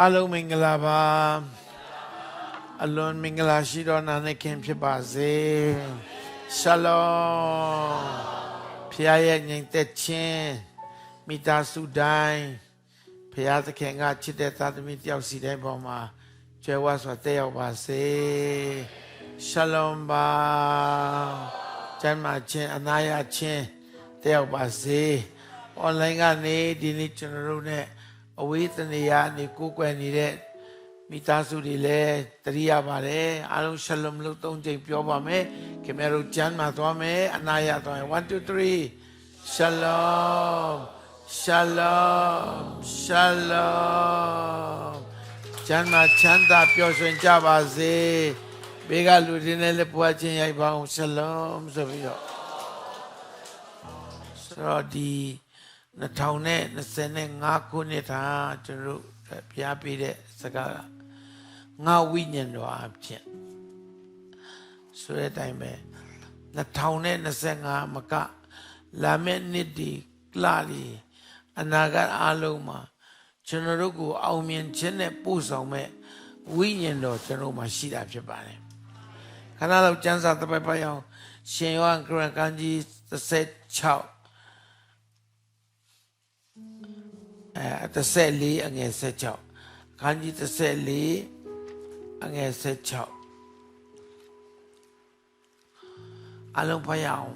အလုံးမင်္ဂလာပါအလွန်မင်္ဂလာရှိတော်နာနဲ့ခင်ဖြစ်ပါစေရှလောဖခင်ရဲ့ညီသက်ချင်းမိသားစုတိုင်းဖခင်သခင်ကချစ်တဲ့သားသမီးတယောက်စီတိုင်းပေါ်မှာကျွဲဝါစွာတက်ရောက်ပါစေရှလောပါကျမ်းမာခြင်းအနာရခြင်းတက်ရောက်ပါစေအွန်လိုင်းကနေဒီနေ့ကျွန်တော်တို့ ਨੇ အဝေးတနေရာနေကိုယ်ကွယ်နေတဲ့မိသားစုတွေလည်းတရိယာပါတယ်အားလုံးရှလုံလို့သုံးချိန်ပြောပါမယ်ခင်ဗျားတို့ကျမ်းမှာသွားမယ်အနာရသွားမယ်1 2 3 shalom shalom shalom ကျမ်းမှာချမ်းသာပျော်ရွှင်ကြပါစေဘေးကလူတွေနဲ့လည်းပွားခြင်းရိုက်ပါအောင် shalom ဆိုပြီးတော့ဆိုတော့ဒီ 2025ခုနှစ်သာကျွန်တော်တို့ဘုရားပေးတဲ့စကားကငါဝိညာဉ်တော်အဖြစ်ဆိုတဲ့အတိုင်းပဲ2025မကလာမယ့်နှစ်ဒီကလာလီအနာဂတ်အလုံးမှာကျွန်တော်တို့ကိုအောင်မြင်ခြင်းနဲ့ပို့ဆောင်မဲ့ဝိညာဉ်တော်ကျွန်တော်မှာရှိတာဖြစ်ပါတယ်ခဏလောက်ကျမ်းစာတစ်ပိုက်ပိုက်အောင်ရှင်ယောဟန်ခရစ်ကန်းကြီး36 အဲ34အငယ်16ခန်းကြီး34အငယ်16အလုံးဖတ်ရအောင်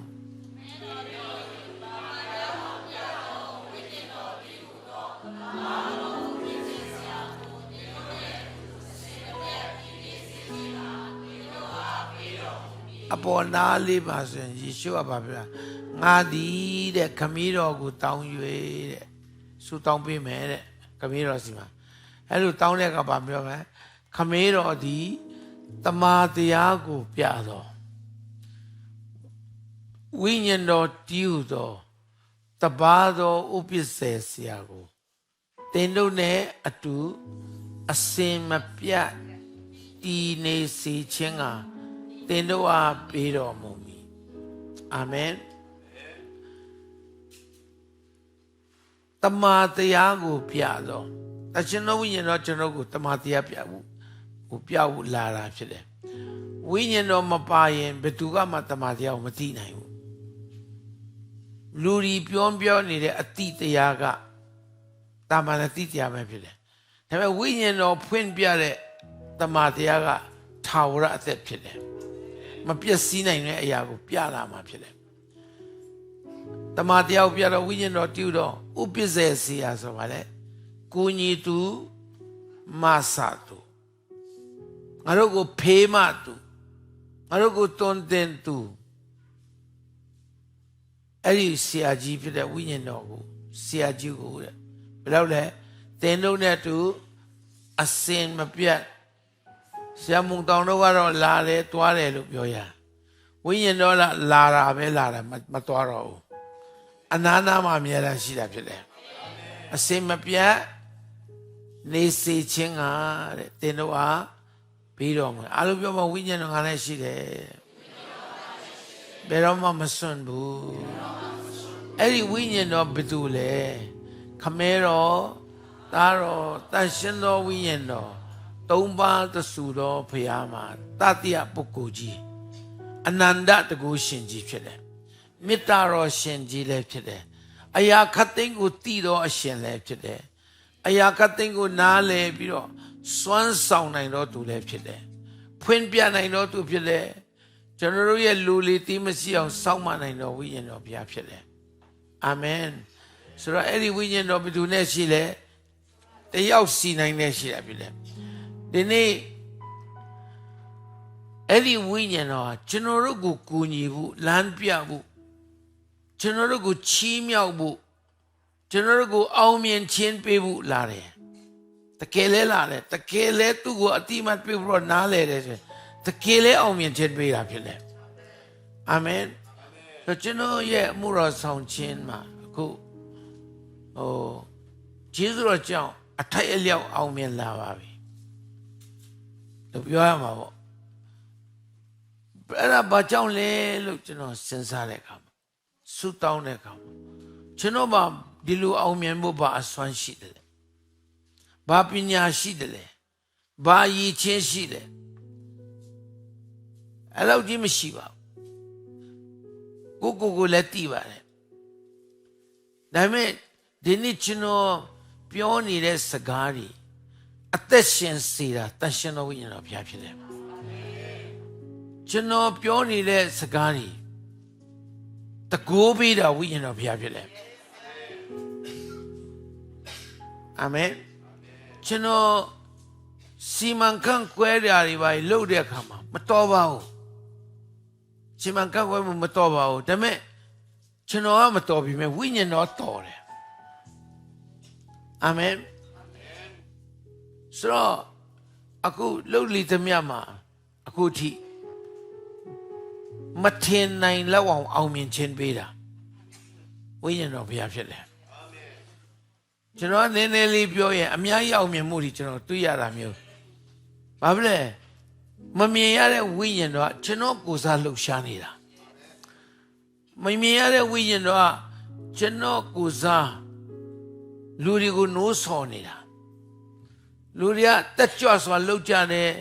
အပေါ်နားလေးပါဆိုရင်ယေရှုကပါဗျာငါသည်တဲ့ခမည်းတော်ကိုတောင်း၍တဲ့ ဆူတောင်းပေးမယ်တဲ့ခမည်းတော်စီမှာအဲ့လိုတောင်းတဲ့အခါပါပြောမယ်ခမည်းတော်သည်တမာတရားကိုပြတော်ဝိညာဉ်တော်တည်ဟူသောတပါသောဥပ္ပစ္စေဆရာကိုတင်တို့နဲ့အတူအစင်မပြတ်တည်နေစေခြင်းကတင်တို့အားပေးတော်မူမည်အာမင် တမာတရားကိုပြတော့အရှင်တော်ဝိညာဉ်တော်ကျွန်တော်ကိုတမာတရားပြဖို့ဟိုပြဖို့လာတာဖြစ်တယ်ဝိညာဉ်တော်မပါရင်ဘယ်သူကမှတမာတရားကိုမသိနိုင်ဘူးလူဒီပြောပြောနေတဲ့အတိတရားကတာမန်အတိတရားပဲဖြစ်တယ်ဒါပေမဲ့ဝိညာဉ်တော်ဖွင့်ပြတဲ့တမာတရားကထာဝရအသက်ဖြစ်တယ်မပျက်စီးနိုင်တဲ့အရာကိုပြလာမှာဖြစ်တယ် တမန်တယောက်ပြတော့ဝိညာဉ်တော်တည်တော့ဥပ္ပစ္စေစီယာဆိုပါလေကိုညီသူမဆာသူငါတို့ကိုဖေးမသူငါတို့ကိုတွန်းတင်သူအဲ့ဒီဆရာကြီးဖြစ်တဲ့ဝိညာဉ်တော်ကိုဆရာကြီးကိုတဲ့ဘယ်တော့လဲတင်တို့နဲ့တူအစင်မပြတ်ဆရာမုံတောင်တို့ကတော့လာတယ်တွားတယ်လို့ပြောရဝိညာဉ်တော်လာလာတာပဲလာတာမတွားတော့ဘူး အနာနာမှာအများအားရှိတာဖြစ်တယ်အစင်မပြတ်နေစေခြင်းကတဲ့တင်တို့အားပြီးတော့မှာအားလုံးပြောမှာဝိညာဉ်တော်ငါလည်းရှိတယ်ဘယ်တော့မှမစွန့်ဘူးအဲ့ဒီဝိညာဉ်တော်ဘယ်သူလဲခမဲတော်သားတော်တန်ရှင်တော်ဝိညာဉ်တော်သုံးပါးသဆူတော်ဖရာမှာတတိယပုဂ္ဂိုလ်ကြီးအနန္တတကူရှင်ကြီးဖြစ်တယ် မေတ္တာတော်ရှင်ကြီးလည်းဖြစ်တယ်အရာခတ်သိမ်းကိုတည်တော်အရှင်လည်းဖြစ်တယ်အရာခတ်သိမ်းကိုနားလည်ပြီးတော့စွမ်းဆောင်နိုင်တော်သူလည်းဖြစ်တယ်ဖွင့်ပြနိုင်တော်သူဖြစ်တယ်ကျွန်တော်တို့ရဲ့လူလီတီးမရှိအောင်စောင့်မနိုင်တော်ဝိညာဉ်တော်ဘုရားဖြစ်တယ်အာမင်ဆိုတော့အဲ့ဒီဝိညာဉ်တော်ဘယ်သူနဲ့ရှိလဲတယောက်စီနိုင်နဲ့ရှိတာဖြစ်တယ်ဒီနေ့အဲ့ဒီဝိညာဉ်တော်ကျွန်တော်တို့ကိုကူညီဖို့လမ်းပြဖို့ ကျွန်တော်တို့ကိုချီးမြှောက်ဖို့ကျွန်တော်တို့ကိုအောင်မြင်ခြင်းပေးဖို့လာတယ်တကယ်လဲလာတယ်တကယ်လဲသူ့ကိုအတိမတ်ပေးဖို့နားလဲတယ်ဆိုတကယ်လဲအောင်မြင်ခြင်းပေးတာဖြစ်တယ်အာမင်ဆိုကျွန်တော်ရဲ့အမှုတော်ဆောင်ခြင်းမှာအခုဟိုဂျေဇုတော်ကြောင့်အထိုက်အလျောက်အောင်မြင်လာပါပြီလို့ပြောရမှာပေါ့အဲ့ဒါဘာကြောင့်လဲလို့ကျွန်တော်စဉ်းစားတဲ့အခါမှာ ဆူတောင်းတဲ့အခါမှာကျွန်တော်မှဒီလိုအောင်မြင်ဖို့ဘာအစွမ်းရှိတယ်လဲဘာပညာရှိတယ်လဲဘာရည်ချင်းရှိတယ်အဲ့လောက်ကြီးမရှိပါဘူးကိုကိုကိုလည်းတည်ပါတယ်ဒါပေမဲ့ဒီနေ့ကျွန်တော်ပြောနေတဲ့စကားတွေအသက်ရှင်စေတာတန်ရှင်တော်ဝိညာဉ်တော်ဘုရားဖြစ်တယ်ကျွန်တော်ပြောနေတဲ့စကားတွေ တကိုးပေးတာဝိညာဉ်တော်ဘုရားဖြစ်တယ်အာမင်ကျွန်တော်စီမံခန့်ခွဲကြတွေပါလှုပ်တဲ့အခါမှာမတော်ပါဘူးစီမံခန့်ခွဲမှုမတော်ပါဘူးဒါပေမဲ့ကျွန်တော်ကမတော်ပြီမဲ့ဝိညာဉ်တော်တော်တယ်အာမင်ဆိုတော့အခုလှုပ်လီသမျှမှာအခုထိ မထင်နိုင်လောက်အောင်အောင်မြင်ခြင်းပေးတာဝိညာဉ်တော်ဘုရားဖြစ်တယ်ကျွန်တော်နည်းနည်းလေးပြောရင်အများကြီးအောင်မြင်မှုတွေကျွန်တော်တွေ့ရတာမျိုးဘာဖြစ်လဲမမြင်ရတဲ့ဝိညာဉ်တော်ကကျွန်တော်ကိုယ်စားလှုပ်ရှားနေတာမမြင်ရတဲ့ဝိညာဉ်တော်ကကျွန်တော်ကိုယ်စားလူတွေကိုနိုးဆော်နေတာလူတွေကတက်ကြွစွာလှုပ်ကြတယ်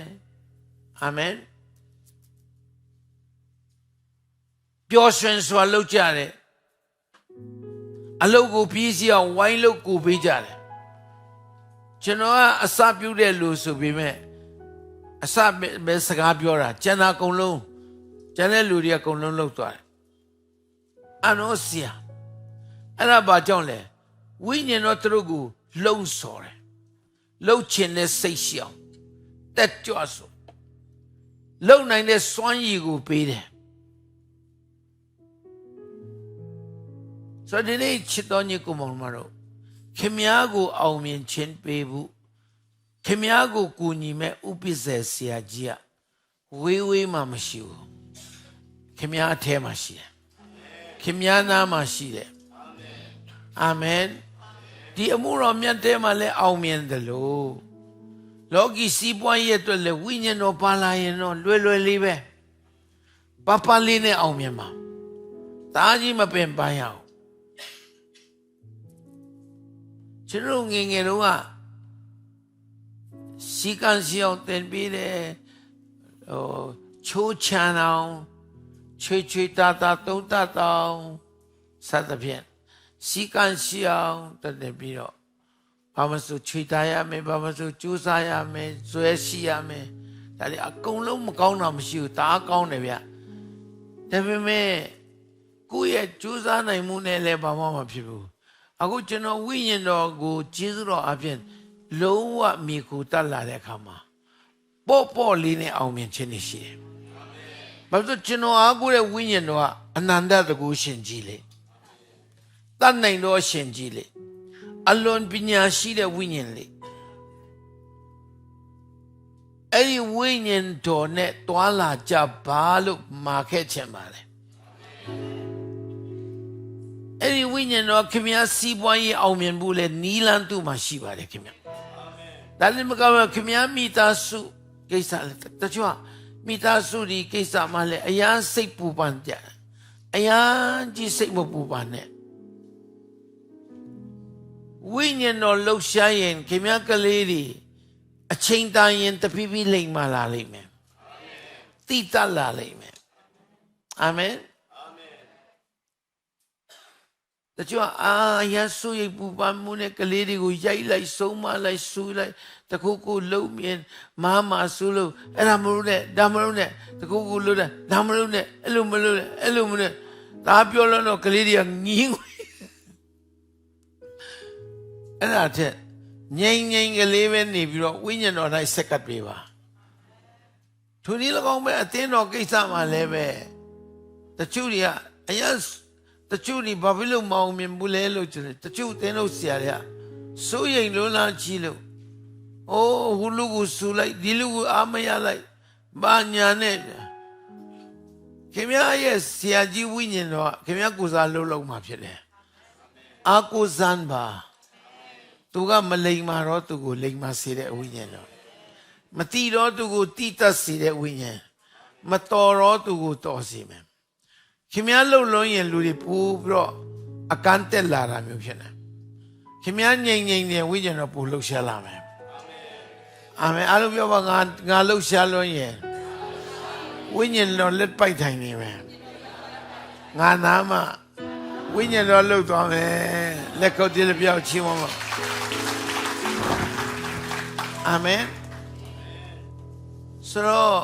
အာမင် ပျော်ရွှင်စွာလှုပ်ကြတယ်အလုတ်ကိုပြီးစီအောင်ဝိုင်းလုတ်ကိုပေးကြတယ်ကျွန်တော်ကအစပြုတဲ့လူဆိုပေမဲ့အစပဲစကားပြောတာကျန်တာအကုန်လုံးကျန်တဲ့လူတွေအကုန်လုံးလှုပ်သွားတယ်အနောစီယာအဲ့ဒါဘာကြောင့်လဲဝိညာဉ်တော်သူတို့ကိုလှုံ့ဆော်တယ်လှုပ်ချင်တဲ့စိတ်ရှိအောင်တက်ကြွဆိုလှုပ်နိုင်တဲ့စွမ်းရည်ကိုပေးတယ် ဆိုတော့ဒီနေ့ချစ်တော်ညီကိုမောင်မတို့ခင်များကိုအောင်မြင်ခြင်းပေးဖို့ခင်များကိုကူညီမဲ့ဥပ္ပဇ္ဇဆရာကြီးကဝေးဝေးမှမရှိဘူးခင်များအထဲမှာရှိတယ်ခင်များနားမှာရှိတယ်အာမင်ဒီအမှုတော်မြတ်တဲမှာလည်းအောင်မြင်တယ်လို့လောကီစီးပွားရေးအတွက်လည်းဝိညာဉ်တော်ပါလာရင်တော့လွယ်လွယ်လေးပဲပပလေးနဲ့အောင်မြင်မှာတားကြီးမပင်ပန်းရအောင် ကျွန်တော်ငယ်ငယ်တုန်းကစီကံစီအောင်တင်ပြီးတယ်ဟိုချိုးချမ်းအောင်ချွေချွေတာတာတုံးတတောင်စသဖြင့်စီကံစီအောင်တင်ပြီးတော့ဘာမဆိုချွေတာရမယ်ဘာမဆိုကြိုးစားရမယ်ဇွဲရှိရမယ်ဒါလေအကုန်လုံးမကောင်းတာမရှိဘူးဒါ ကောင်းတယ်ဗျဒါပေမဲ့ကိုယ့်ရဲ့ကြိုးစားနိုင်မှုနဲ့လည်းဘာမှမဖြစ်ဘူးအခုကျွန်တော်ဝိညာဉ်တော်ကိုကျေးဇူးတော်အပြင်လုံးဝမြေကိုတက်လာတဲ့အခါမှာပေါ့ပေါ့လေးနဲ့အောင်မြင်ခြင်းရှိတယ်။ဘာလို့ကျွန်တော်အားကိုးတဲ့ဝိညာဉ်တော်ကအနန္တတကူရှင်ကြီးလေ။တတ်နိုင်တော်ရှင်ကြီးလေ။အလွန်ပညာရှိတဲ့ဝိညာဉ်လေ။အဲ့ဒီဝိညာဉ်တော်နဲ့တွာလာကြပါလို့မှာခဲ့ချင်ပါလေ အဲ့ဒီဝိညာဉ်တော်ခင်ဗျားစီးပွားရေးအောင်မြင်ဖို့လဲနီးလန်းသူ့မှာရှိပါတယ်ခင်ဗျာဒါလည်းမကောင်းခင်ဗျားမိသားစုကိစ္စလဲတချို့မိသားစုဒီကိစ္စမှလည်းအရန်စိတ်ပူပန်ကြအရန်ကြီးစိတ်မပူပန်နဲ့ဝိညာဉ်တော်လှုပ်ရှားရင်ခင်ဗျားကလေးတွေအချိန်တန်ရင်တဖြည်းဖြည်းလိမ့်မလာလိမ့်မယ်တိတလာလိမ့်မယ်အာမင် တချို့အာရဆူရိပ်ပူပန်မှုနဲ့ကလေးတွေကိုရိုက်လိုက်ဆုံးမလိုက်ဆူလိုက်တခုခုလုံမြင်မာမဆူလို့အဲ့ဒါမလို့နဲ့ဒါမလို့နဲ့တခုခုလို့တဲ့ဒါမလို့နဲ့အဲ့လိုမလို့နဲ့အဲ့လိုမလို့ဒါပြောလို့တော့ကလေးတွေကငင်းအဲ့ဒါတဲ့ငိမ့်ငိမ့်ကလေးပဲနေပြီးတော့ဝိညာဉ်တော်၌ဆက်ကပ်ပေးပါသူဒီ၎င်းပဲအတင်းတော်ကိစ္စမှလည်းပဲတချို့တွေကအရင် တချို့ဒီဘာဖြစ်လို့မအောင်မြင်ဘူးလဲလို့ကျတယ်တချို့သင်တို့ဆရာတွေကစိုးရိမ်လွန်းလားကြီးလို့အိုးဟိုလူကိုဆူလိုက်ဒီလူကိုအားမရလိုက်ဘာညာနဲ့ခင်ဗျားရဲ့ဆရာကြီးဝိညာဉ်တော်ခင်ဗျားကိုစားလုံးလုံးမှာဖြစ်တယ်အာကိုဇန်ပါသူကမလိမ်မာတော့သူကိုလိမ်မာစေတဲ့ဝိညာဉ်တော်မတီတော့သူကိုတိတတ်စေတဲ့ဝိညာဉ်မတော်တော့သူကိုတော်စေမယ် ခင်ဗျားလှုပ်လုံးရင်လူတွေပူပြီးတော့အကန့်တက်လာတာမျိုးဖြစ်နေခင်ဗျားငြိမ်ငြိမ်နေဝိညာဉ်တော့ပူလှုပ်ရှားလာမယ်အာမင်အားလုံးပြောပါငါငါလှုပ်ရှားလွန်းရင်ဝိညာဉ်တော်လက်ပိုက်ထိုင်နေမယ်ငါနာမဝိညာဉ်တော်လှုပ်သွားမယ်လက်ကုပ်တည်းပြောက်ချင်းမမအာမင်ဆိုတော့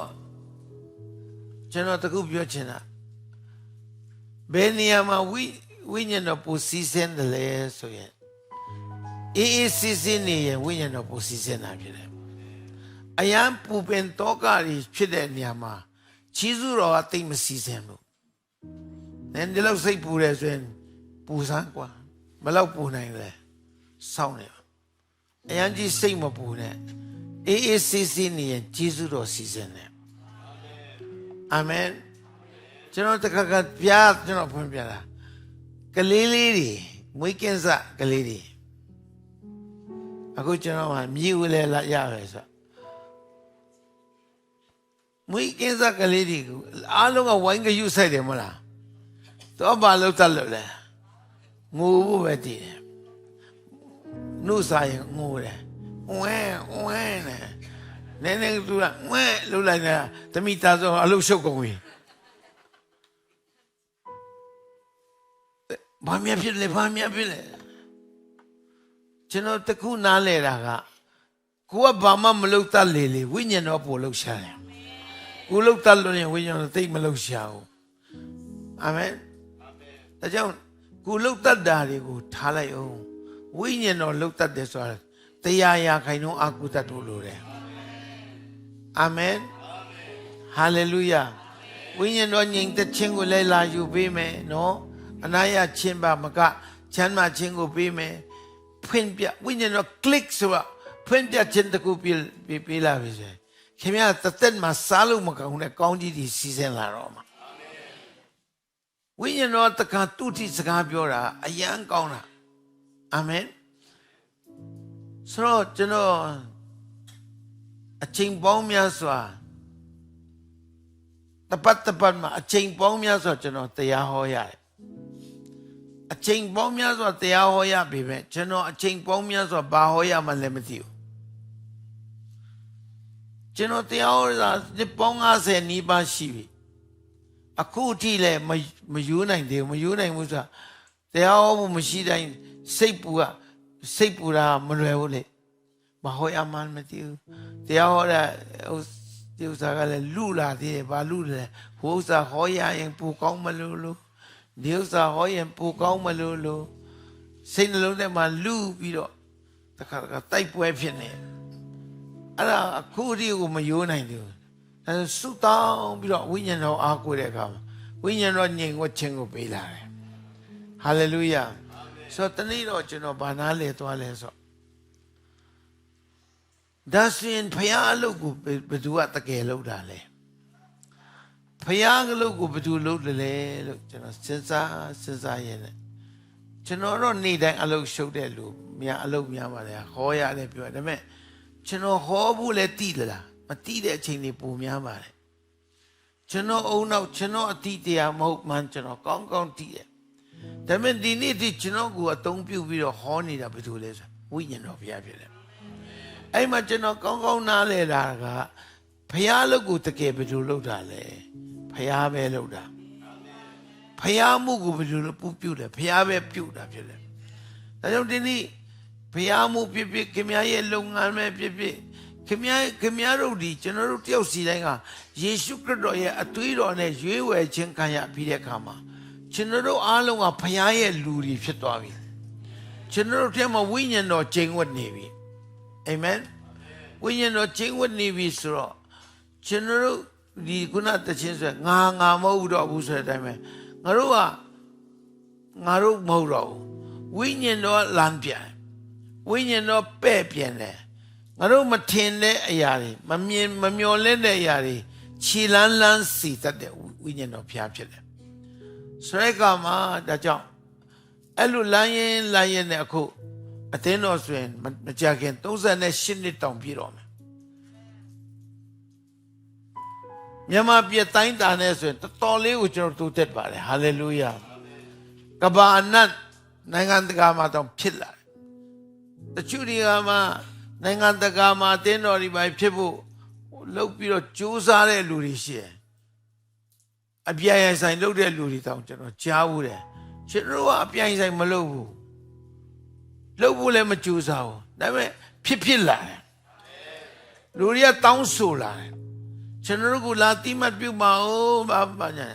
ကျွန်တော်တခုပြောချင်တာ ဘယ်နေရာမှာဝိဝိညာဉ်တော်ပူစီးစင်းတယ်လဲဆိုရင်အေးအေးစီးစင်းနေရင်ဝိညာဉ်တော်ပူစီးစင်းတာဖြစ်တယ်အယံပူပင်တော့ကတွေဖြစ်တဲ့နေရာမှာချီးစုတော်ကတိတ်မစီးစင်းဘူးနည်းဒီလောက်စိတ်ပူတယ်ဆိုရင်ပူစမ်းกว่าမလောက်ပူနိုင်လဲစောင့်နေပါအယံကြီးစိတ်မပူနဲ့အေးအေးစီးစင်းနေရင်ချီးစုတော်စီးစင်းတယ်အာမင် ကျွန်တော်တခါကပြားကျွန်တော်ဖွင့်ပြတာကလေးလေးတွေမွေးကင်းစကလေးတွေအခုကျွန်တော်ကမြည်ဝလဲလာရပဲဆိုမွေးကင်းစကလေးတွေကိုအားလုံးကဝိုင်းကယူဆိုင်တယ်မလားတော့ဘာလို့တတ်လို့လဲငိုဖို့ပဲတည်တယ်နှုတ်ဆိုင်ငိုတယ်ဝဲဝဲနဲ့နည်းနည်းသူကဝဲလှုပ်လိုက်တာတမိသားစုအလုပ်ရှုပ်ကုန်ပြီ ဘာမြဖြစ်လဲဘာမြဖြစ်လဲကျွန်တော်တခုနားလဲတာကကိုကဘာမှမလုပ်တတ်လေလေဝိညာဉ်တော်ပို့လုပ်ရှာတယ်ကိုလုပ်တတ်လို့ရင်ဝိညာဉ်တော်သိမလုပ်ရှာဘူးအာမင်ဒါကြောင့်ကိုလုပ်တတ်တာတွေကိုထားလိုက်အောင်ဝိညာဉ်တော်လုပ်တတ်တယ်ဆိုတာတရားရာခိုင်နှုန်းအာကုတတ်တို့လိုတယ်အာမင်ဟာလေလုယာဝိညာဉ်တော်ညင်တဲ့ခြင်းကိုလည်းလာယူပေးမယ်နော် အနာရခြင်းပါမကချမ်းသာခြင်းကိုပေးမယ်ဖွင့်ပြဝိညာဉ်တော် click ဆိုတာဖွင့်ပြခြင်းတကူပြပေးလာပြီစေခင်ဗျာတသက်မှာစားလို့မကောင်းတဲ့ကောင်းကြီးတွေစီစဉ်လာတော့မှာဝိညာဉ်တော်တခါသူ့တိစကားပြောတာအယံကောင်းတာအာမင်ဆိုတော့ကျွန်တော်အချိန်ပေါင်းများစွာတပတ်တပတ်မှာအချိန်ပေါင်းများစွာကျွန်တော်တရားဟောရတယ် အချိန်ပေါင်းများစွာတရားဟောရပြီပဲကျွန်တော်အချိန်ပေါင်းများစွာဘာဟောရမှလည်းမသိဘူးကျွန်တော်တရားဟောတာဒီပေါင်း90နီးပါးရှိပြီအခုထိလည်းမယူနိုင်သေးဘူးမယူနိုင်ဘူးဆိုတာတရားဟောဖို့မရှိတိုင်းစိတ်ပူကစိတ်ပူတာမလွယ်ဘူးလေမဟောရမှမသိဘူးတရားဟောတာဟိုဒီဥစ္စာကလည်းလူလာသေးတယ်ဘာလူလဲဟိုဥစ္စာဟောရရင်ပူကောင်းမလို့လို့ ဒီဥစ္စာဟောရင်ပူကောင်းမလို့လို့စိတ်နှလုံးထဲမှာလူပြီးတော့တခါတခါတိုက်ပွဲဖြစ်နေအဲ့ဒါအခုအထိကိုမယိုးနိုင်သေးဘူးအဲဆုတောင်းပြီးတော့ဝိညာဉ်တော်အားကိုးတဲ့အခါမှာဝိညာဉ်တော်ညင်ဝတ်ခြင်းကိုပေးလာတယ်ဟာလေလုယာဆိုတော့တနေ့တော့ကျွန်တော်ဘာနာလဲသွားလဲဆိုဒါဆိုရင်ဖခင်အလုပ်ကိုဘယ်သူကတကယ်လုပ်တာလဲ ဖခင်အလုပ်ကိုဘယ်သူလုပ်တယ်လဲလို့ကျွန်တော်စဉ်းစားစဉ်းစားရတဲ့ကျွန်တော်တော့နေ့တိုင်းအလုပ်ရှုပ်တဲ့လူများအလုပ်များပါတယ်ဟောရတယ်ပြောတယ်ဒါပေမဲ့ကျွန်တော်ဟောဖို့လဲတည်လားမတည်တဲ့အချိန်တွေပုံများပါတယ်ကျွန်တော်အုံနောက်ကျွန်တော်အတိတရားမဟုတ်မှန်းကျွန်တော်ကောင်းကောင်းတည်တယ်ဒါပေမဲ့ဒီနေ့ဒီကျွန်တော်ကိုအသုံးပြုပြီးတော့ဟောနေတာဘယ်သူလဲဆိုဝိညာဉ်တော်ဘုရားဖြစ်တယ်အဲ့မှာကျွန်တော်ကောင်းကောင်းနားလဲတာကဖះလုပ်ကိုတကယ်ဘယ်လိုလုပ်တာလဲ ဖះပဲလုပ်တာဖះမှုကိုဘယ်လိုပူပြုတယ်ဖះပဲပြုတာဖြစ်တယ်ဒါကြောင့်ဒီနေ့ဖះမှုဖြစ်ဖြစ်ခင်ဗျားရဲ့လုပ်ငန်းပဲဖြစ်ဖြစ်ခင်ဗျားခင်ဗျားတို့ဒီကျွန်တော်တို့တယောက်စီတိုင်းကယေရှုခရစ်တော်ရဲ့အသွေးတော်နဲ့ရွေးဝယ်ခြင်းခံရပြီးတဲ့အခါမှာကျွန်တော်တို့အားလုံးကဖះရဲ့လူတွေဖြစ်သွားပြီကျွန်တော်တို့ထဲမှာဝိညာဉ်တော်ကျိန်ဝတ်နေပြီအာမင်ဝိညာဉ်တော်ကျင့်ဝတ်နေပြီဆိုတော့ကျွန်တော်တို့ ဒီခုနတခြင်းဆိုငါငါမဟုတ်တော့ဘူးဆိုတဲ့အတိုင်းပဲငါတို့ကငါတို့မဟုတ်တော့ဘူးဝိညာဉ်တော်လမ်းပြန်ဝိညာဉ်တော်ပဲ့ပြန်တယ်ငါတို့မထင်တဲ့အရာတွေမမြင်မမျော်လင့်တဲ့အရာတွေခြေလန်းလန်းစီတတ်တဲ့ဝိညာဉ်တော်ဖျားဖြစ်တယ်ဆိုတဲ့ကမှာဒါကြောင့်အဲ့လိုလမ်းရင်လမ်းရင်နဲ့အခုအသင်းတော်ဆိုရင်မကြခင်38နှစ်တောင်ပြည့်တော့မယ် မြန်မာပြည်တိုင်းတာနဲ့ဆိုရင်တော်တော်လေးကိုကျွန်တော်တိုးတက်ပါတယ်ဟာလေလုယာကဘာအနတ်နိုင်ငံတကာမှာတော့ဖြစ်လာတယ်တချို့တွေကမှနိုင်ငံတကာမှာအတင်းတော်ဒီပိုင်းဖြစ်ဖို့လှုပ်ပြီးတော့ကြိုးစားတဲ့လူတွေရှိတယ်အပြိုင်ရဆိုင်လှုပ်တဲ့လူတွေတောင်ကျွန်တော်ကြားဘူးတယ်ကျွန်တော်ကအပြိုင်ဆိုင်မလှုပ်ဘူးလှုပ်ဖို့လည်းမကြိုးစားဘူးဒါပေမဲ့ဖြစ်ဖြစ်လာတယ်လူတွေကတောင်းဆိုလာတယ် ကျွန်တော်တို့ကိုလာတိမတ်ပြုပါဦးဘာဘာညာ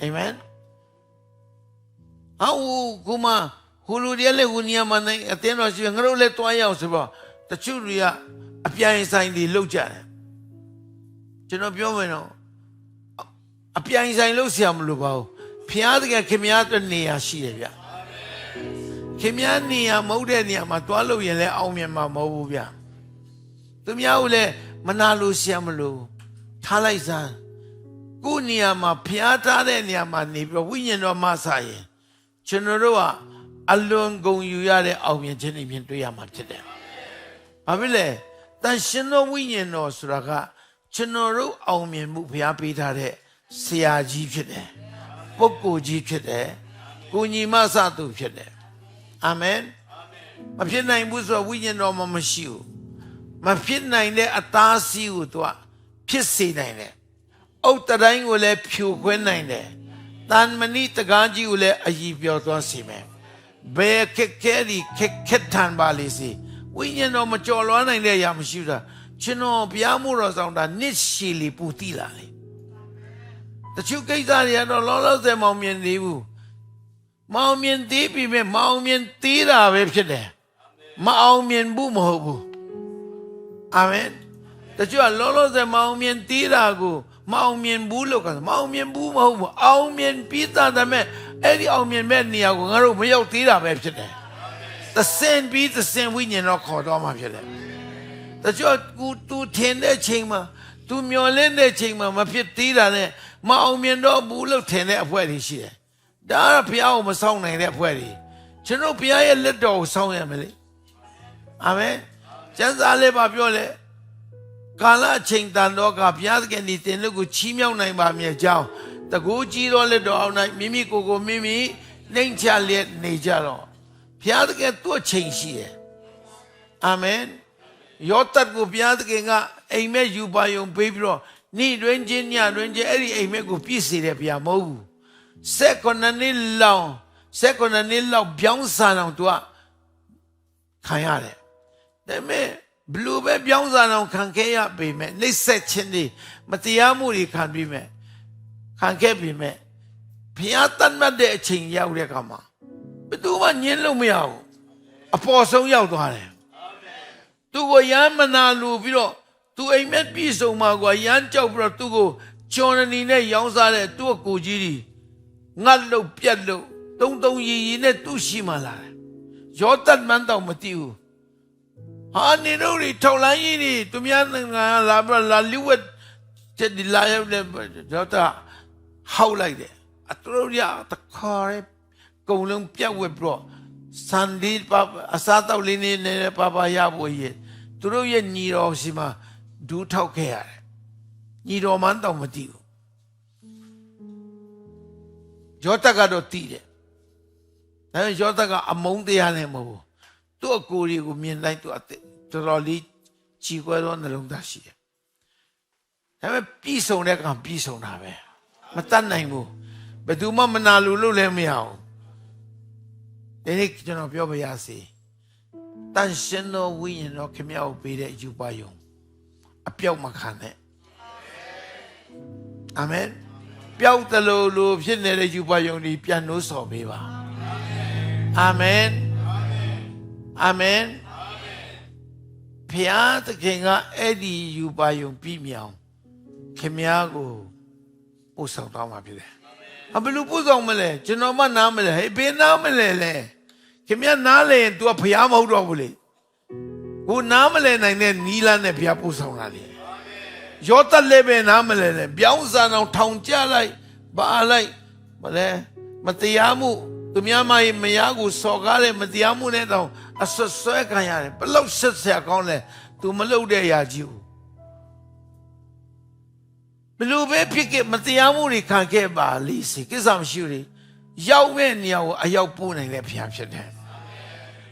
အာမင်အောက်ကမဟိုလူတွေလည်းဟိုနေရာမှာနေအတင်းတော်ရှိငါတို့လည်းတွားရအောင်ဆိုတော့တချို့တွေကအပြိုင်ဆိုင်တွေလောက်ကြတယ်ကျွန်တော်ပြောမယ်နော်အပြိုင်ဆိုင်လို့ဆရာမလို့ပါဘူးဖျားတကယ်ခင်ဗျားတနေရာရှိတယ်ဗျာခင်ဗျားနေရာမဟုတ်တဲ့နေရာမှာတွားလို့ရင်လည်းအောင်မြင်မှာမဟုတ်ဘူးဗျာသူများကလည်း မနာလို့ရှာမလို့ထားလိုက်စမ်းကိုနေရာမှာဖျားထားတဲ့နေရာမှာနေပြီးဝိညာဉ်တော်မဆာရင်ကျွန်တော်တို့ကအလွန်ကုန်ယူရတဲ့အောင်မြင်ခြင်းတွေဖြင့်တွေ့ရမှာဖြစ်တယ်။ဘာဖြစ်လဲ။တန်ရှင်သောဝိညာဉ်တော်ဆိုတာကကျွန်တော်တို့အောင်မြင်မှုဖျားပေးထားတဲ့ဆရာကြီးဖြစ်တယ်။ပုဂ္ဂိုလ်ကြီးဖြစ်တယ်။ကိုညီမဆသူဖြစ်တယ်။အာမင်။မဖြစ်နိုင်ဘူးဆိုဝိညာဉ်တော်မှာမရှိဘူး။ မဖြစ်နိုင်တဲ့အသားစီးကိုသူကဖြစ်စေနိုင်တယ်။အုတ်တိုင်းကိုလည်းဖြူခွင်းနိုင်တယ်။တန်မဏိတကားကြီးကိုလည်းအည်ပြောသွားစေမယ်။ဘယ်ခက်ခဲဒီခက်ခက်ထန်ပါလိစေဝိညာဉ်တော်မကြော်လွှမ်းနိုင်တဲ့အရာမရှိဘူးလားကျွန်တော်ဘုရားမှုတော်ဆောင်တာနှစ်ရှည်လီပူတိလာလေတချို့ကိစ္စတွေကတော့လောလောဆယ်မောင်မြင်သေးဘူးမောင်မြင်သေးပြီပဲမောင်မြင်သေးတာပဲဖြစ်တယ်မအောင်မြင်ဘူးမဟုတ်ဘူး အာမင်တချို့ကလောလောဆယ်မောင်မြင်သေးတာကိုမအောင်မြင်ဘူးလို့ကမအောင်မြင်ဘူးမဟုတ်ဘူးအောင်မြင်ပြီးသားတယ်မဲ့အဲ့ဒီအောင်မြင်မဲ့နေရာကိုငါတို့မရောက်သေးတာပဲဖြစ်တယ်သစင်ပြီးသစင်ဝိညာဉ်တော်ခေါ်တော်မှာဖြစ်တယ်တချို့ကူသူထင်တဲ့ချိန်မှာသူမျောလင်းတဲ့ချိန်မှာမဖြစ်သေးတာနဲ့မအောင်မြင်တော့ဘူးလို့ထင်တဲ့အဖွဲတွေရှိတယ်ဒါကဘုရားကိုမဆောင်နိုင်တဲ့အဖွဲတွေကျွန်တော်ဘုရားရဲ့လက်တော်ကိုဆောင်ရမယ်လေအာမင် ကျမ်းစာလေးပါပြောလေကာလအချိန်တန်တော့ကဘုရားသခင်ဒီတင်လို့ကိုချီးမြှောက်နိုင်ပါမြေကြောင်းတကူကြီးတော်လက်တော်အောင်၌မိမိကိုယ်ကိုမိမိနှိမ်ချလျက်နေကြတော့ဘုရားသခင်သူ့ချိန်ရှိတယ်အာမင်ယောသတ်ကိုဘုရားသခင်ကအိမ်မက်ယူပါယုံပေးပြီးတော့နေ့တွင်ချင်းညတွင်ချင်းအဲ့ဒီအိမ်မက်ကိုပြည့်စေတဲ့ဘုရားမဟုတ်ဘူးစက္ကနနှစ်လောက်စက္ကနနှစ်လောက်ပြောင်းစားအောင်သူကခံရတယ် ဒါပေမဲ့ဘလူပဲပြောင်းစားအောင်ခံခဲ့ရပေမဲ့နှိမ့်ဆက်ခြင်းတွေမတရားမှုတွေခံပြီးမဲ့ခံခဲ့ပေမဲ့ဘုရားတတ်မှတ်တဲ့အချိန်ရောက်တဲ့အခါမှာဘယ်သူမှညှင်းလို့မရဘူးအပေါ်ဆုံးရောက်သွားတယ်သူကိုရမ်းမနာလူပြီးတော့သူအိမ်မက်ပြည်စုံမှာကွာရမ်းကြောက်ပြီးတော့သူကိုဂျော်နနီနဲ့ရောင်းစားတဲ့သူ့ကိုကြီးကြီးငတ်လို့ပြက်လို့တုံတုံရီရီနဲ့သူ့ရှိမှလာတယ်ယောသတ်မန်းတော့မသိဘူး ဟာနေတို့တွေထောက်လိုင်းကြီးတွေသူများငါလာပြလာလိဝက်ချက်ဒီလာရောက်တဲ့ယောသဟောက်လိုက်တယ်အတူတူရတခါရဲကုံလုံးပြက်ဝက်ပြီးတော့စန်ဒီပါအစားတောက်လေးနေနေပါပါရဖို့ရသူတို့ရဲ့ညီတော်ရှိမှဒူးထောက်ခဲ့ရတယ်ညီတော်မှန်းတော့မသိဘူးယောသကတော့တည်တယ်ဒါပေမဲ့ယောသကအမုန်းတရားနဲ့မဟုတ်ဘူးသူ့အကိုတွေကိုမြင်လိုက်သူအ တော်တော်လေးကြည်ခွဲသောနှလုံးသားရှိတယ်ဒါပေမဲ့ပြီးဆုံးတဲ့ကံပြီးဆုံးတာပဲမတတ်နိုင်ဘူးဘယ်သူမှမနာလို့လို့လည်းမရအောင်ဒီနေ့ကျွန်တော်ပြောပါရစေတန်ရှင်သောဝိညာဉ်တော်ခမရကိုပေးတဲ့ယူပါယုံအပြောက်မခံနဲ့အာမင်ပျောက်တလို့လို့ဖြစ်နေတဲ့ယူပါယုံဒီပြန်လို့ဆော်ပေးပါအာမင်အာမင် ဖျားသခင်ကအဲ့ဒီယူပါယုံပြီးမြောင်ခမရကိုပို့ဆောင်တော့မှာဖြစ်တယ်အဘလူပို့ဆောင်မလဲကျွန်တော်မှနားမလဲဟေးဘယ်နားမလဲလဲခင်ဗျားနားလဲရင် तू ကဖျားမဟုတ်တော့ဘူးလေကိုနားမလဲနိုင်တဲ့နီလာနဲ့ဖျားပို့ဆောင်တာလေရောတက်လည်းပဲနားမလဲလဲပြောင်းစားအောင်ထောင်ကြလိုက်ပါလိုက်မလဲမတရားမှုသူများမမယားကိုစော်ကားတဲ့မတရားမှုနဲ့တောင် အဆွဆွဲခံရတယ်ဘလို့ဆက်ဆက်ကောင်းလဲ तू မလုပ်တဲ့အရာကြီးဘူးဘလို့ပဲဖြစ်ခဲ့မတရားမှုတွေခံခဲ့ပါလိစေကိစ္စမရှိဘူးရောက်မဲ့နေရာကိုအရောက်ပို့နိုင်တဲ့ဖျားဖြစ်တယ်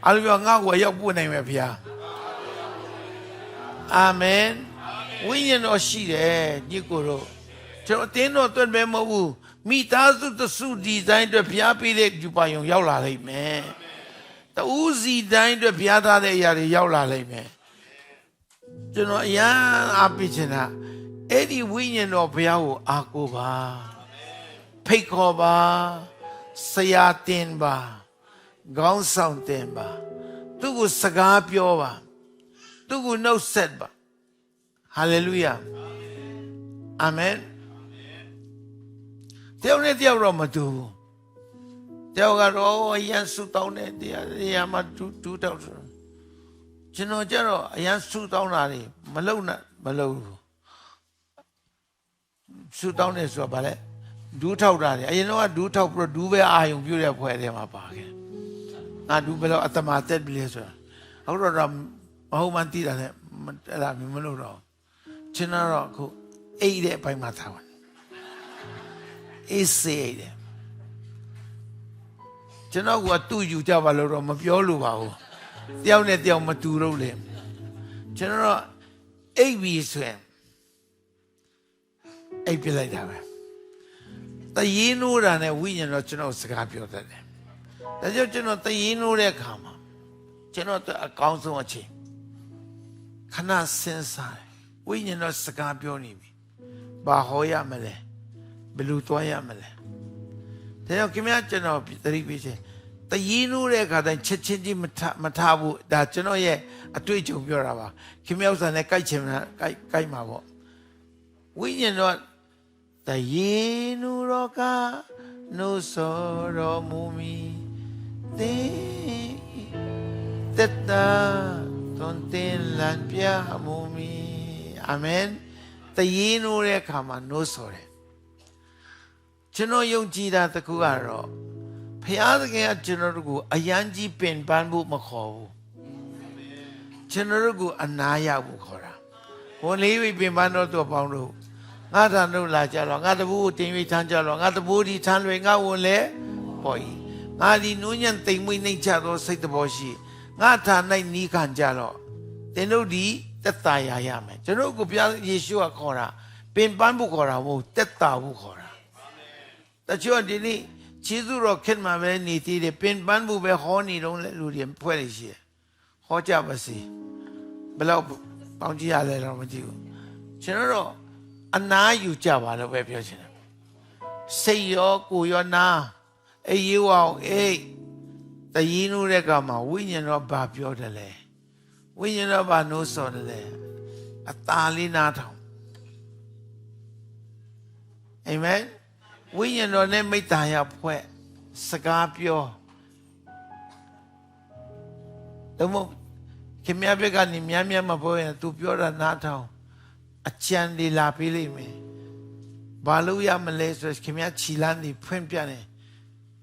အားလုံးပြောငါ့ကိုအရောက်ပို့နိုင်မဲ့ဖျားအာမင်ဝိညာဉ်တော်ရှိတယ်ညီကိုတို့ကျွန်တော်အတင်းတော်အတွက်ပဲမဟုတ်ဘူးမိသားစုတစုဒီဇိုင်းအတွက်ဘုရားပေးတဲ့ယူပါယုံရောက်လာလိမ့်မယ် တူးစီတိုင်းအတွက်ဘုရားသားတဲ့အရာတွေရောက်လာလိမ့်မယ်ကျွန်တော်အရန်အားပေးချင်တာအဲ့ဒီဝိညာဉ်တော်ဘုရားကိုအားကိုးပါဖိတ်ခေါ်ပါဆရာတင်ပါခေါင်းဆောင်တင်ပါသူ့ကိုစကားပြောပါသူ့ကိုနှုတ်ဆက်ပါဟာလေလုယာအာမင်တယောက်နဲ့တယောက်တော့မတူဘူး တယောက်ကတော့အရန်ဆူတောင်းတဲ့တရားတရားမှဒူးဒူးတောက်ဆိုကျွန်တော်ကျတော့အရန်ဆူတောင်းတာတွေမလုံနဲ့မလုံဘူးဆူတောင်းတယ်ဆိုတာဗာလဲဒူးထောက်တာတွေအရင်တော့ဒူးထောက်ပြီးတော့ဒူးပဲအာယုံပြုတ်တဲ့ဖွဲ့ထဲမှာပါခဲ့ငါဒူးဘယ်တော့အတမတက်ပြီလဲဆိုတာအခုတော့မဟုတ်မှန်းသိတာနဲ့အဲ့ဒါမျိုးမလုပ်တော့ကျွန်တော်တော့အခုအိတ်တဲ့အပိုင်းမှာထားပါအေးစေးတယ် ကျွန်တော်ကတူယူကြပါလို့တော့မပြောလို့ပါဘူးတယောက်နဲ့တယောက်မတူတော့လေကျွန်တော်တော့အိပ်ပြီးဆိုရင်အိပ်ပြလိုက်တာပဲတည်င်းနိုးတာနဲ့ဝိညာဉ်တော့ကျွန်တော်စကားပြောတတ်တယ်ဒါကြောင့်ကျွန်တော်တည်င်းနိုးတဲ့အခါမှာကျွန်တော်အကောင်းဆုံးအချိန်ခဏစဉ်းစားတယ်ဝိညာဉ်တော့စကားပြောနေပြီဘာဟောရမလဲဘယ်လိုသွားရမလဲ ဒါကြောင့်ခင်ဗျားကျွန်တော်သတိပေးခြင်းတည်င်းနိုးတဲ့အခါတိုင်းချက်ချင်းချင်းမထမထားဘူးဒါကျွန်တော်ရဲ့အတွေ့အကြုံပြောတာပါခင်ဗျားဥစ္စာနဲ့ကြိုက်ချင်တာကြိုက်ကြိုက်မှာပေါ့ဝိညာဉ်တော့တည်င်းနိုးတော့ကနိုးစောတော်မူမီတင်းတက်တာတွန်တင်လန်ပြမူမီအာမင်တည်နိုးတဲ့အခါမှာနိုးစော်တယ် ကျွန်တော်ယုံကြည်တာတခုကတော့ဖျားသခင်ကကျွန်တော်တို့ကိုအယံကြီးပင်ပန်းဖို့မခေါ်ဘူးကျွန်တော်တို့ကိုအနာရဖို့ခေါ်တာဝန်လေးပြီးပင်ပန်းတော့သူပေါင်းတို့ငါသာတို့လာကြတော့ငါတပူးကိုတင်၍ထမ်းကြတော့ငါတပူးဒီထမ်းလွေငါဝန်လဲဟောဤငါဒီနူးညံ့တိမ်မွေ့နှိမ့်ချသောစိတ်တဘောရှိငါထာ၌နီးခံကြတော့တင်တို့ဒီတက်တာရရမယ်ကျွန်တော်ကိုဘုရားယေရှုကခေါ်တာပင်ပန်းဖို့ခေါ်တာမဟုတ်တက်တာဖို့ခေါ်တာ တချို့ဒီနေ့ခြေစုတော်ခက်မှပဲနေသေးတယ်ပင်ပန်းဖို့ပဲဟောနေတော့လေလူတွေဖွဲ့နေရှိတယ်ဟောကြပါစေဘယ်တော့ပေါင်းကြည့်ရလဲတော့မကြည့်ဘူးကျွန်တော်တို့အနာယူကြပါလို့ပဲပြောချင်တယ်စိတ်ရောကိုယ်ရောနာအေးရောအောင်အေးတည်င်းလို့တဲ့ကမှာဝိညာဉ်တော့ဘာပြောတယ်လဲဝိညာဉ်တော်ဘာနိုးစော်တယ်အตาလေးနားထောင်အာမင် ဝိညာဉ်တော်နဲ့မိတ္တာရဖွဲ့စကားပြောတော့မခင်ဗျားဘက်ကနေများများမပြောရင် तू ပြောတာနားထောင်အကြံလေးလာပေးလိမ့်မယ်ဘာလို့ရမလဲဆိုခင်ဗျားခြီလန်းနေဖွင့်ပြတယ်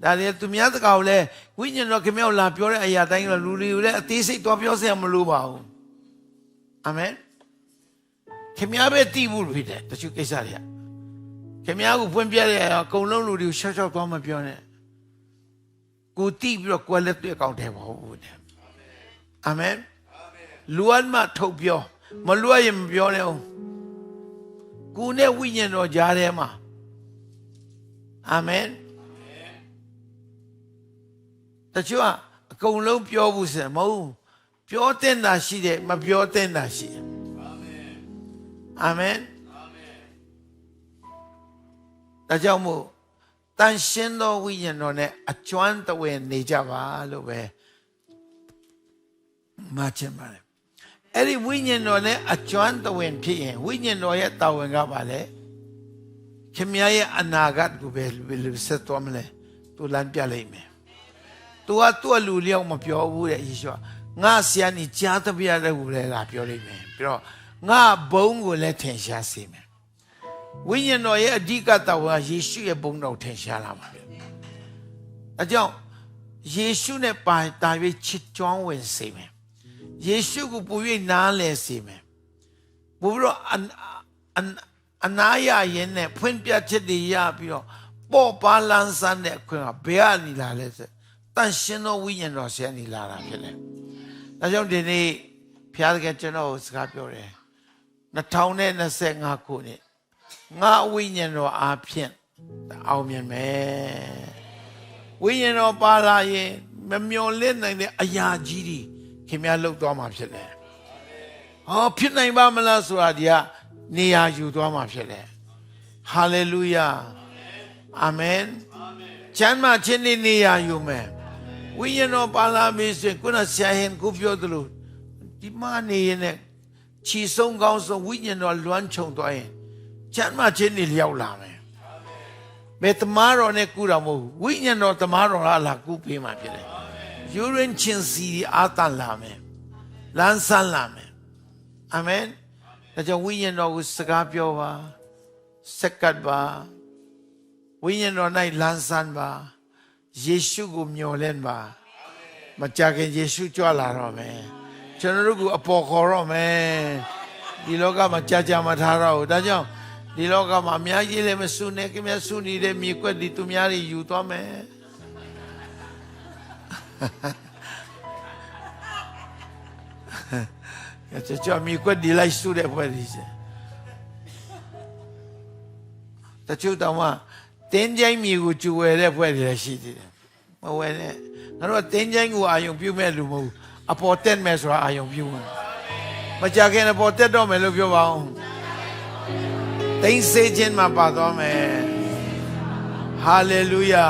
ဒါလေသူများတကောင်လဲဝိညာဉ်တော်ခင်ဗျားလာပြောတဲ့အရာတိုင်းကလူတွေကိုလည်းအသေးစိတ်သွားပြောစရာမလိုပါဘူးအာမင်ခင်ဗျားပဲတည်ဖို့ဖြစ်တယ်တချို့ကိစ္စတွေက ခင်ဗျားကိုဖွင့်ပြတဲ့အရာအကုန်လုံးလူတွေကိုရှော့ရှော့သွားမပြောနဲ့ကိုတည်ပြီးတော့ကိုယ်လက်တွေ့အကောင့်ထဲပါဘူးတဲ့အာမင်လူအမှထုတ်ပြောမလူရင်မပြောနဲ့အောင်ကိုနဲ့ဝိညာဉ်တော်ကြားထဲမှာအာမင်တချို့ကအကုန်လုံးပြောဘူးစမဟုတ်ပြောတဲ့တာရှိတယ်မပြောတဲ့တာရှိတယ်အာမင် ဒါကြောင့်မို့တန်ရှင်းသောဝိညာဉ်တော်နဲ့အကျွမ်းတဝဲနေကြပါလို့ပဲမှာချင်ပါတယ်အဲ့ဒီဝိညာဉ်တော်နဲ့အကျွမ်းတဝင်ဖြစ်ရင်ဝိညာဉ်တော်ရဲ့တာဝန်ကပါလေခင်ဗျားရဲ့အနာဂတ်ကိုပဲဆက်သွားမလဲသူလမ်းပြလိုက်မယ်သူကသူ့လူလျောက်မပြောဘူးတဲ့ယေရှုကငါဆရာနေကြားတပြရတဲ့ကိုလည်းလာပြောလိုက်မယ်ပြီးတော့ငါဘုံကိုလည်းထင်ရှားစေမယ် ဝိညာဉ်တော်ရဲ့အဓိကတာဝန်ကယေရှုရဲ့ဘုံတော်ထင်ရှားလာပါမယ်အကြောင်းယေရှုနဲ့ပါတာ၍ချစ်ကြွမ်းဝင်စေမယ်ယေရှုကိုပို၍နားလည်စေမယ်ပို့ပြီးတော့အနာရရင်နဲ့ဖွင့်ပြချက်တွေရပြီးတော့ပေါ်ပါလန်းဆန်းတဲ့အခွင့်ကဘယ်ကနေလာလဲဆိုတန်ရှင်သောဝိညာဉ်တော်ဆရာနေလာတာဖြစ်တယ်။ဒါကြောင့်ဒီနေ့ဖျားကကျွန်တော်ကိုစကားပြောတယ်2025ခုနှစ် ငါဝိညာဉ်တော်အားဖြင့်အောင်မြင်မယ်ဝိညာဉ်တော်ပါလာရင်မမျော်လင့်နိုင်တဲ့အရာကြီးတွေခင်ဗျားလှုပ်သွားမှာဖြစ်တယ်ဟောဖြစ်နိုင်ပါမလားဆိုတာဒီကနေရာယူသွားမှာဖြစ်တယ်ဟာလေလုယာအာမင်ကျမ်းမာခြင်းနဲ့နေရာယူမယ်ဝိညာဉ်တော်ပါလာပြီဆိုရင်ခုနဆရာဟင်ကိုပြောသလိုဒီမှာနေရင်လည်းခြီဆုံးကောင်းဆုံးဝိညာဉ်တော်လွမ်းခြုံသွားရင် ကျမ်းမာခြင်းနဲ့လျောက်လာမယ်ဘယ်တမားတော်နဲ့ကုတာမဟုတ်ဘူးဝိညာဉ်တော်တမားတော်ကလာကုပေးမှာဖြစ်တယ်ယူရင်ချင်းစီအာတန်လာမယ်လန်းဆန်းလာမယ်အာမင်ဒါကြောင့်ဝိညာဉ်တော်ကိုစကားပြောပါစက္ကတ်ပါဝိညာဉ်တော်၌လန်းဆန်းပါယေရှုကိုမျှော်လင့်ပါမကြခင်ယေရှုကြွလာတော့မယ်ကျွန်တော်တို့ကအပေါ်ခေါ်တော့မယ်ဒီလောကမှာကြာကြာမထားတော့ဘူးဒါကြောင့် ဒီလောကမှာအများကြီးလည်းမဆုနဲ့ခင်ဗျာဆုနေတဲ့မြေကွက်ဒီသူများတွေယူသွားမယ်ကျွန်တော်မြေကွက်ဒီလိုက်ဆုတဲ့ဘွယ်ဒီစေတချို့တောင်မှတင်းကြိုင်းမြေကိုကျူဝယ်တဲ့ဘွယ်တွေလည်းရှိသေးတယ်မဝယ်နဲ့ငါတို့ကတင်းကြိုင်းကိုအာယုံပြုမဲ့လူမဟုတ်ဘူးအပေါ်တက်မဲ့ဆိုတာအာယုံပြုမှာမကြခင်အပေါ်တက်တော့မယ်လို့ပြောပါအောင် တိမ်စေခြင်းမှာပါသွားမယ်ဟာလေလုယာ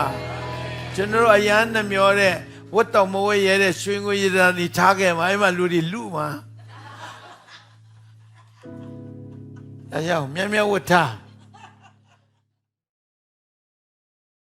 ကျွန်တော်တို့အရန်နှမျောတဲ့ဝတ်တော်မဝဲရဲတဲ့ရွှေငွေရတနာဒီထားခဲ့မှာအဲ့မှာလူတွေလူမှာအဲကြောင့်မြတ်မြတ်ဝတ်ထား